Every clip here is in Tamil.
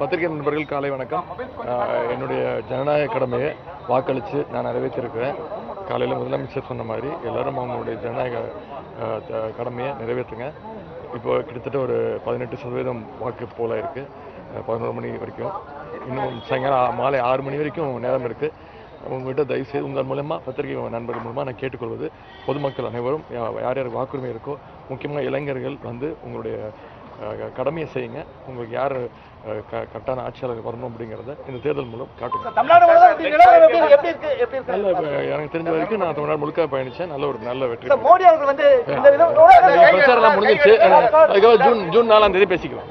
பத்திரிகை நண்பர்கள் காலை வணக்கம். என்னுடைய ஜனநாயக கடமையை வாக்களித்து நான் நிறைவேற்றிருக்கிறேன். காலையில் முதலமைச்சர் சொன்ன மாதிரி எல்லாரும் அவங்களுடைய ஜனநாயக கடமையை நிறைவேற்றுங்க. இப்போ கிட்டத்தட்ட ஒரு பதினெட்டு சதவீதம் வாக்கு போல இருக்குது பதினோரு மணி வரைக்கும். இன்னும் சாயங்காலம் மாலை ஆறு மணி வரைக்கும் நேரம் இருக்குது உங்கள்கிட்ட தயவுசெய்து உங்கள் மூலமாக பத்திரிகை நண்பர்கள் மூலமாக நான் கேட்டுக்கொள்வது பொதுமக்கள் அனைவரும் யார் யாருக்கு வாக்குரிமை இருக்கோ முக்கியமாக இளைஞர்கள் வந்து உங்களுடைய கடமையை செய்யுங்க உங்களுக்கு யார் கரெக்டான ஆட்சியாளர் வரணும் அப்படிங்கிறத இந்த தேர்தல் மூலம் காட்டுங்க எனக்கு தெரிஞ்ச வரைக்கும் நான் தமிழ்நாடு முழுக்க பயணித்தேன் நல்ல ஒரு நல்ல வெற்றி பிரச்சாரம் முடிஞ்சிச்சு அதுக்கப்புறம் ஜூன் ஜூன் நாலாம் தேதி பேசிக்கலாம்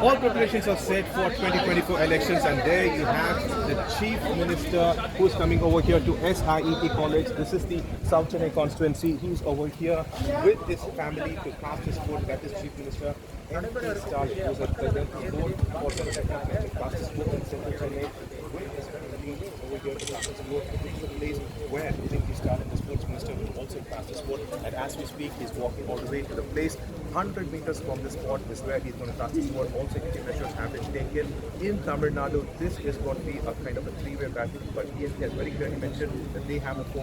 All preparations are set for 2024 elections, and there you have the chief minister who's coming over here to SIET College. This is the South Chennai constituency. He's over here with his family to cast his vote. That is chief minister. MP Star, who's at present vote for the to cast his vote in Central Chennai with his over here to cast his vote. This is the place where MP Star the sports minister will also cast his vote. And as we speak, he's walking all the way to the place 100 meters from the spot is where he's going to cast his vote. All security measures have been taken in Tamil Nadu. This is going to be a kind of a three-way battle, but he has, he has very clearly mentioned that they have a four.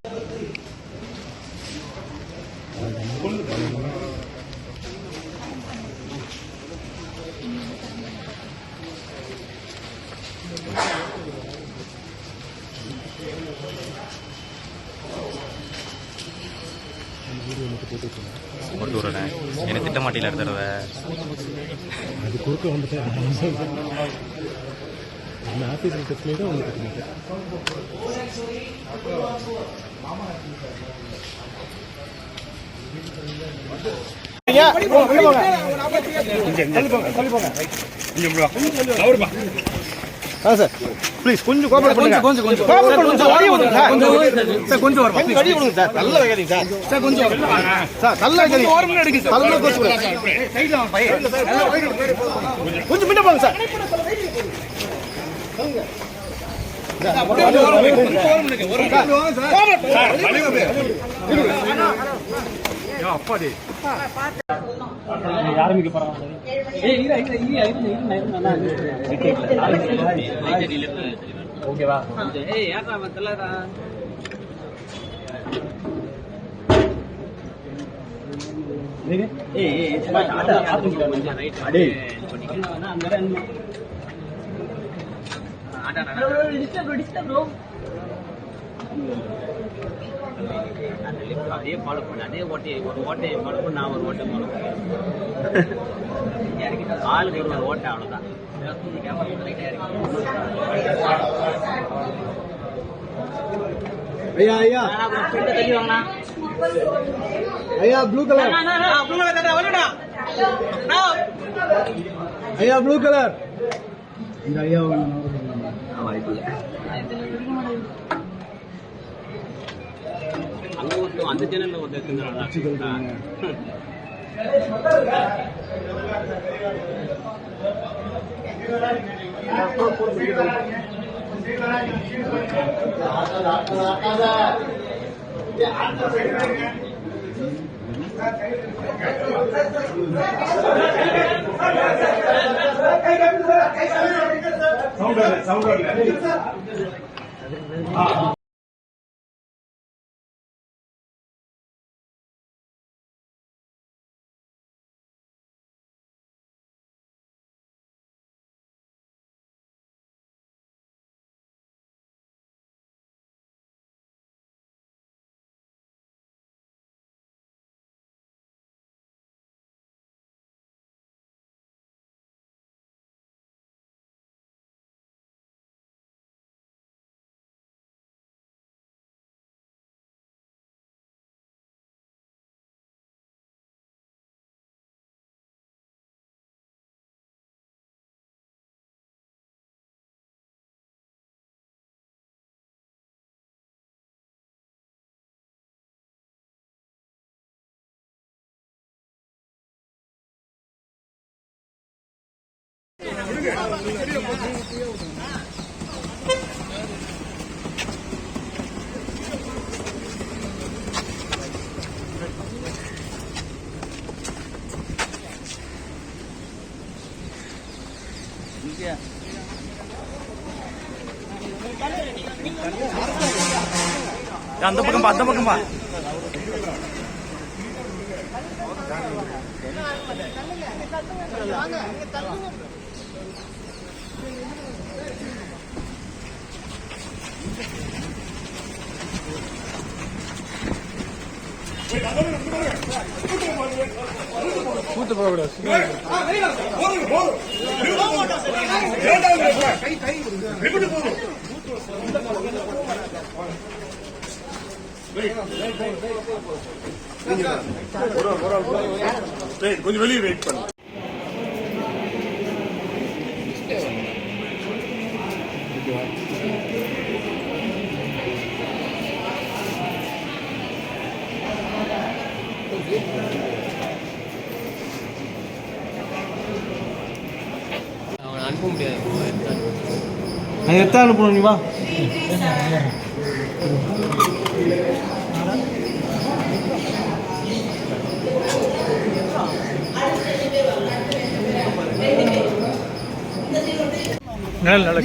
மாட்டீங்களா அடுத்த தடவை. அது குறுக்க வந்துட்டு அந்த ஆஃபீஸில் டெஸ்ட்லேயே தான் உங்களுக்கு கட்டணும் Please, கொஞ்சம் கோபம் கொஞ்சம் கொஞ்சம் கொஞ்சம் கோபம் கொஞ்சம் வழி விடுங்க சார் கொஞ்சம் சார் கொஞ்சம் வரும் கொஞ்சம் வழி விடுங்க சார் நல்ல வைக்காதீங்க சார் சார் கொஞ்சம் சார் நல்ல வைக்காதீங்க ஓரம் எடுங்க சார் நல்ல கோச்சு கொஞ்சம் முன்ன போங்க சார் ஆரம்பிக்க போறாங்க ஓகேவா டிஸ்டர்ப் டிஸ்டர்ப் அதே ஃபாலோ பண்ணு அதே ஓட்டையை ஒரு ஓட்டையை ஃபாலோ பண்ணு நான் ஒரு ஓட்டை ஃபாலோ ஆளுக்கு ஒரு ஓட்டை அவ்வளோதான் ஐயா ஐயா. தள்ளி வாங்கண்ணா. ஐயா ப்ளூ கலர் ஐயா ப்ளூ கலர் இந்த ஐயா ಮತ್ತು ಅಂದ ಜನನ ಓದಕ್ಕಿಂತ ಸೌಂಡ್ ಸೌಂಡ್ அந்த பக்கம் பா அந்த பக்கம் பா. கூட்டு போக கொஞ்சம் வெளியே வெயிட் பண்ணு. எத்தான் அனுப்பணும் நீ வா. நல்ல நல்ல